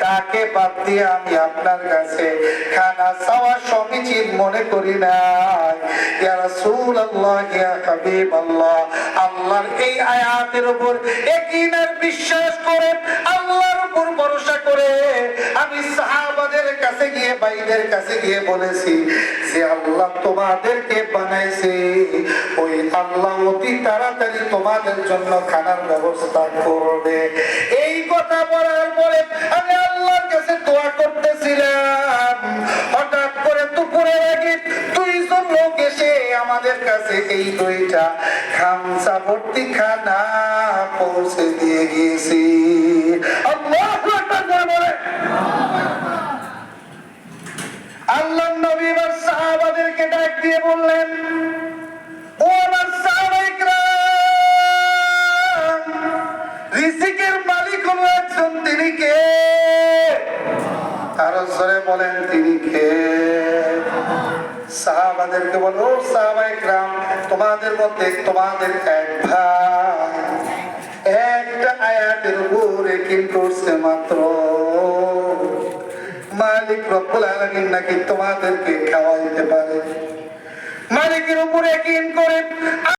তাকে বাদ দিয়ে আমি আপনার কাছে খানা চাওয়া সমীচীন মনে করি না আল্লাহর এই আয়াতের উপর একদিন আর বিশ্বাস করে আল্লাহর উপর ভরসা করে আমি সাহাবাদের কাছে গিয়ে, ভাইদের কাছে গিয়ে বলেছি যে আল্লাহ তোমাদেরকে বানাইছে। ওই আল্লাহ অতি তাড়াতাড়ি তোমাদের জন্য খানার ব্যবস্থা করবে। এই কথা বলার আমাদের কাছে এই দুইটা। খামসা ভর্তি খানা পৌঁছে দিয়ে গিয়েছি। আল্লাহ নবী সাহাবাদেরকে ডাক দিয়ে বললেন, ও আমার রিজিকের মালিক হলো একজন তিনি কে? জোরে বলেন, তিনি কে? সাহাবাদেরকে বলো সাহাবাই গ্রাম তোমাদের মধ্যে তোমাদের এক ভাই। একটা আয়াতের উপরে কিন্তু মাত্র? মালিক রব্বুল আলামিন নাকি তোমাদেরকে খাওয়াইতে পারে? মালিকের উপরে কিন করে